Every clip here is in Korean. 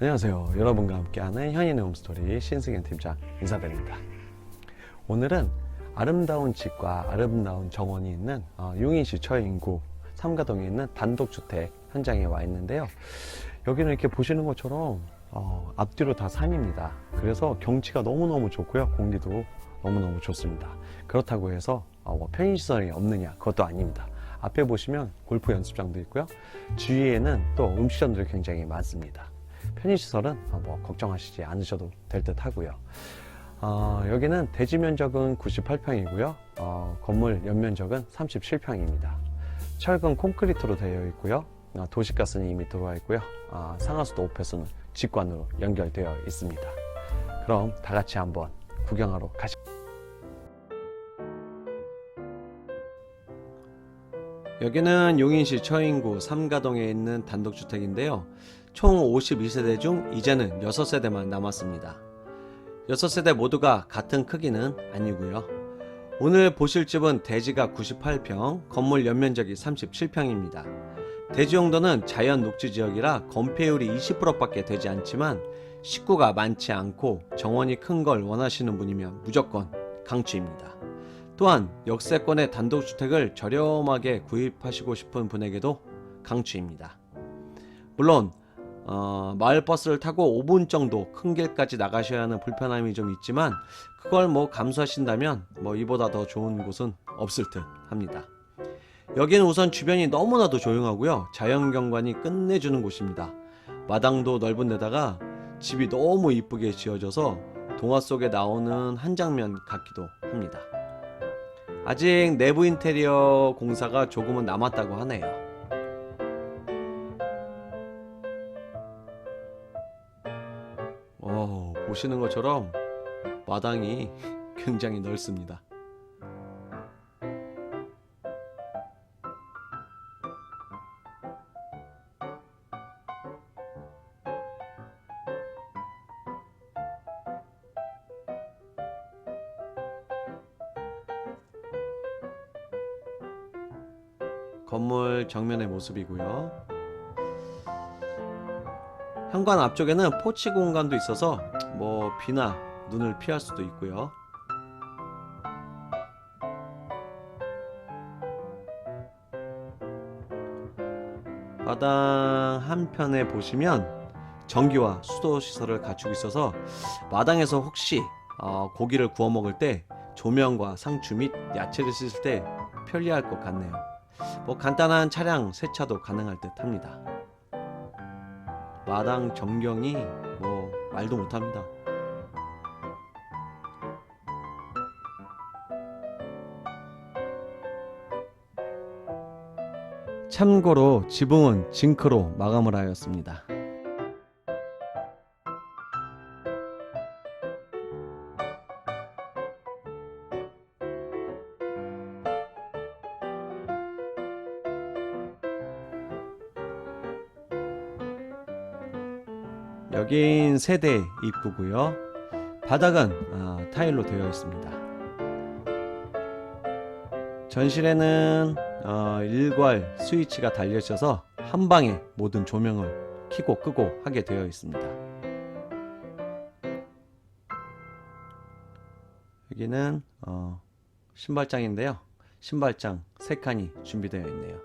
안녕하세요. 여러분과 함께하는 현인의 홈스토리 신승현 팀장 인사드립니다. 오늘은 아름다운 집과 아름다운 정원이 있는 어, 용인시 처인구 삼가동에 있는 단독주택 현장에 와 있는데요. 여기는 이렇게 보시는 것처럼 어, 앞뒤로 다 산입니다. 그래서 경치가 너무너무 좋고요. 공기도 너무너무 좋습니다. 그렇다고 해서 어, 뭐 편의시설이 없느냐 그것도 아닙니다. 앞에 보시면 골프 연습장도 있고요. 주위에는 또 음식점들이 굉장히 많습니다. 편의시설은 어, 뭐 걱정하시지 않으셔도 될 듯 하고요. 어, 여기는 대지 면적은 98평이고요. 어, 건물 연면적은 37평입니다. 철근 콘크리트로 되어 있고요. 어, 도시가스는 이미 들어와 있고요. 어, 상하수도 오폐수는 직관으로 연결되어 있습니다. 그럼 다 같이 한번 구경하러 가시. 여기는 용인시 처인구 삼가동에 있는 단독주택인데요. 총 52세대 중 이제는 6세대만 남았습니다. 6세대 모두가 같은 크기는 아니고요. 오늘 보실 집은 대지가 98평, 건물 연면적이 37평입니다. 대지 용도는 자연 녹지 지역이라 건폐율이 20%밖에 되지 않지만 식구가 많지 않고 정원이 큰 걸 원하시는 분이면 무조건 강추입니다. 또한 역세권의 단독주택을 저렴하게 구입하시고 싶은 분에게도 강추입니다. 물론 어, 마을버스를 타고 5분 정도 큰 길까지 나가셔야 하는 불편함이 좀 있지만 그걸 뭐 감수하신다면 뭐 이보다 더 좋은 곳은 없을 듯 합니다. 여기는 우선 주변이 너무나도 조용하고요. 자연경관이 끝내주는 곳입니다. 마당도 넓은 데다가 집이 너무 이쁘게 지어져서 동화 속에 나오는 한 장면 같기도 합니다. 아직 내부 인테리어 공사가 조금은 남았다고 하네요. 보시는 것처럼 마당이 굉장히 넓습니다. 건물 정면의 모습이고요. 현관 앞쪽에는 포치 공간도 있어서 뭐 비나 눈을 피할 수도 있고요. 마당 한편에 보시면 전기와 수도 시설을 갖추고 있어서 마당에서 혹시 어, 고기를 구워 먹을 때 조명과 상추 및 야채를 씻을 때 편리할 것 같네요. 뭐 간단한 차량 세차도 가능할 듯 합니다. 마당 전경이 뭐 말도 못합니다. 참고로 지붕은 징크로 마감을 하였습니다. 여긴 세대 입구고요. 바닥은 아, 타일로 되어 있습니다. 전실에는 어, 일괄 스위치가 달려 있어서 한 방에 모든 조명을 켜고 끄고 하게 되어 있습니다. 여기는 어, 신발장인데요. 신발장 3칸이 준비되어 있네요.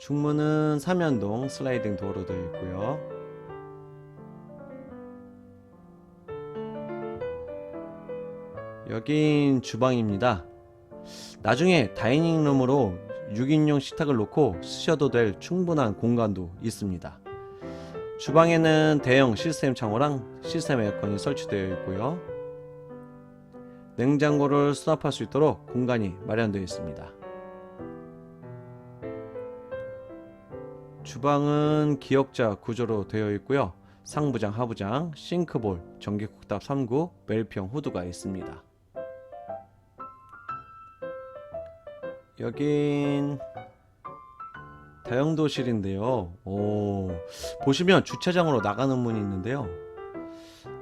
중문은 삼연동 슬라이딩 도어로 되어 있고요. 여긴 주방입니다. 나중에 다이닝룸으로 6인용 식탁을 놓고 쓰셔도 될 충분한 공간도 있습니다. 주방에는 대형 시스템 창호랑 시스템 에어컨이 설치되어 있고요. 냉장고를 수납할 수 있도록 공간이 마련되어 있습니다. 주방은 기역자 구조로 되어 있고요. 상부장, 하부장, 싱크볼, 전기쿡탑 3구, 멜평 후드가 있습니다. 여긴 다용도실인데요. 오, 보시면 주차장으로 나가는 문이 있는데요.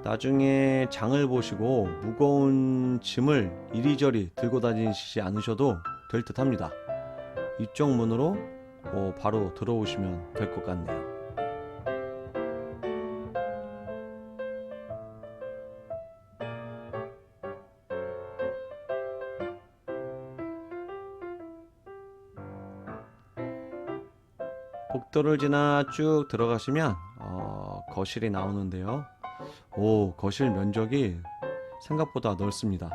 나중에 장을 보시고 무거운 짐을 이리저리 들고 다니시지 않으셔도 될 듯 합니다. 이쪽 문으로 어, 바로 들어오시면 될 것 같네요. 복도를 지나 쭉 들어가시면 어, 거실이 나오는데요. 오, 거실 면적이 생각보다 넓습니다.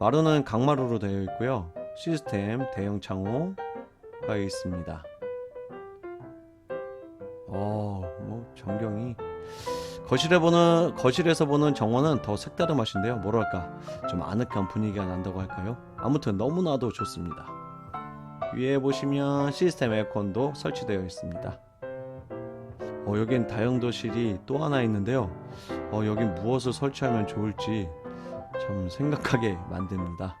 마루는 강마루로 되어 있고요. 시스템 대형 창호가 있습니다. 어, 뭐 전경이 거실에 보는 거실에서 보는 정원은 더 색다른 맛인데요. 뭐랄까 좀 아늑한 분위기가 난다고 할까요? 아무튼 너무나도 좋습니다. 위에 보시면 시스템 에어컨도 설치되어 있습니다. 어, 여긴 다용도실이 또 하나 있는데요. 어, 여긴 무엇을 설치하면 좋을지 참 생각하게 만듭니다.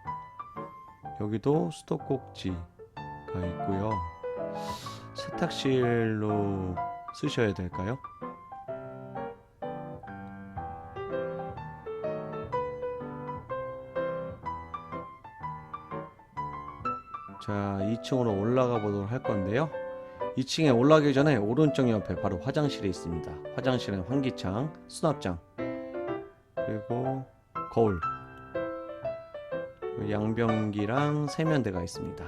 여기도 수도꼭지가 있고요. 세탁실로 쓰셔야 될까요? 자, 2층으로 올라가 보도록 할 건데요. 2층에 올라가기 전에 오른쪽 옆에 바로 화장실이 있습니다. 화장실은 환기창, 수납장, 그리고 거울, 양변기랑 세면대가 있습니다.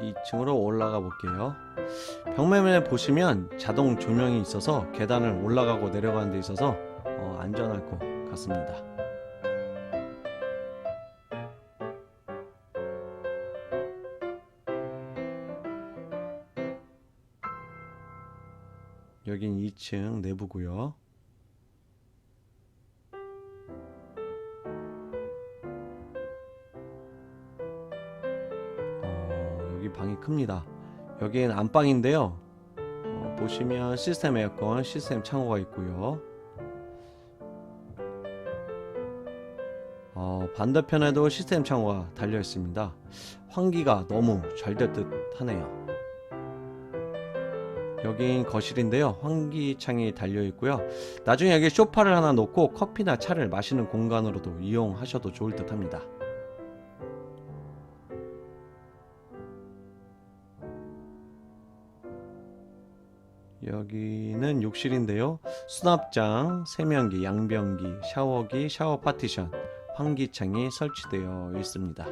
이층으로 올라가 볼게요. 벽면에 보시면 자동 조명이 있어서 계단을 올라가고 내려가는 데 있어서 어, 안전할 것 같습니다. 여긴 2층 내부고요. 어, 여기 방이 큽니다. 여기는 안방인데요. 어, 보시면 시스템 에어컨, 시스템 창호가 있고요. 어, 반대편에도 시스템 창호가 달려 있습니다. 환기가 너무 잘 될 듯 하네요. 여긴 거실인데요. 환기창이 달려 있고요. 나중에 여기 소파를 하나 놓고 커피나 차를 마시는 공간으로도 이용하셔도 좋을 듯 합니다. 여기는 욕실인데요. 수납장, 세면기, 양변기, 샤워기, 샤워 파티션, 환기창이 설치되어 있습니다.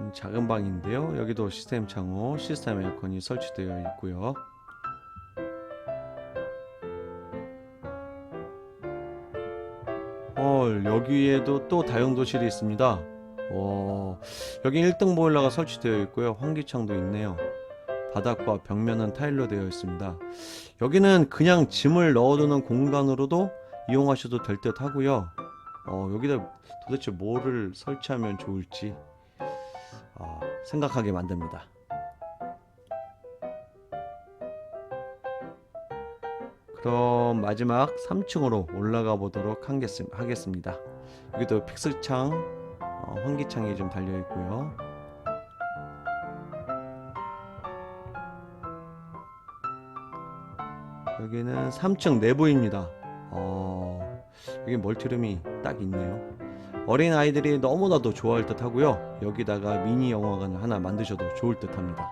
음, 작은 방인데요. 여기도 시스템 창호, 시스템 에어컨이 설치되어 있고요. 어, 여기에도 또 다용도실이 있습니다. 와, 여기 1등 보일러가 설치되어 있고요. 환기창도 있네요. 바닥과 벽면은 타일로 되어 있습니다. 여기는 그냥 짐을 넣어두는 공간으로도 이용하셔도 될 듯 하고요. 어, 여기다 도대체 뭐를 설치하면 좋을지 어, 생각하게 만듭니다. 그럼 마지막 3층으로 올라가 보도록 하겠습- 하겠습니다. 여기도 픽스창, 어, 환기창이 좀 달려 있고요. 여기는 3층 내부입니다. 어, 여기 멀티룸이 딱 있네요. 어린 아이들이 너무나도 좋아할 듯 하고요. 여기다가 미니 영화관을 하나 만드셔도 좋을 듯 합니다.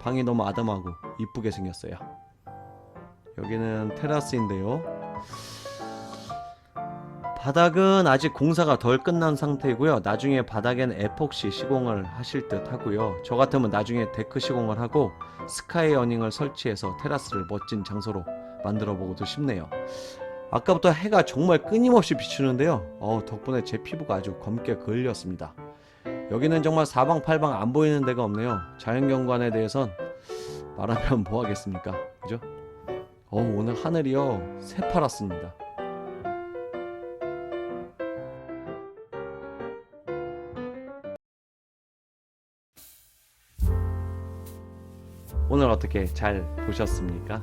방이 너무 아담하고 이쁘게 생겼어요. 여기는 테라스인데요. 바닥은 아직 공사가 덜 끝난 상태이고요. 나중에 바닥엔 에폭시 시공을 하실 듯 하고요. 저 같으면 나중에 데크 시공을 하고 스카이 어닝을 설치해서 테라스를 멋진 장소로 만들어 보고도 싶네요. 아까부터 해가 정말 끊임없이 비추는데요. 어, 덕분에 제 피부가 아주 검게 그을렸습니다. 여기는 정말 사방팔방 안 보이는 데가 없네요. 자연경관에 대해선 말하면 뭐 하겠습니까? 그죠? 어, 오늘 하늘이요. 새파랗습니다. 오늘 어떻게 잘 보셨습니까?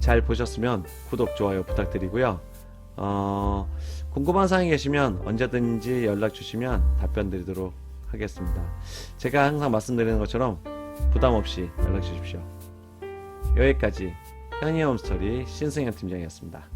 잘 보셨으면 구독, 좋아요 부탁드리고요. 어, 궁금한 사항이 계시면 언제든지 연락 주시면 답변 드리도록 하겠습니다. 제가 항상 말씀드리는 것처럼 부담 없이 연락 주십시오. 여기까지 현이홈 스토리 신승현 팀장이었습니다.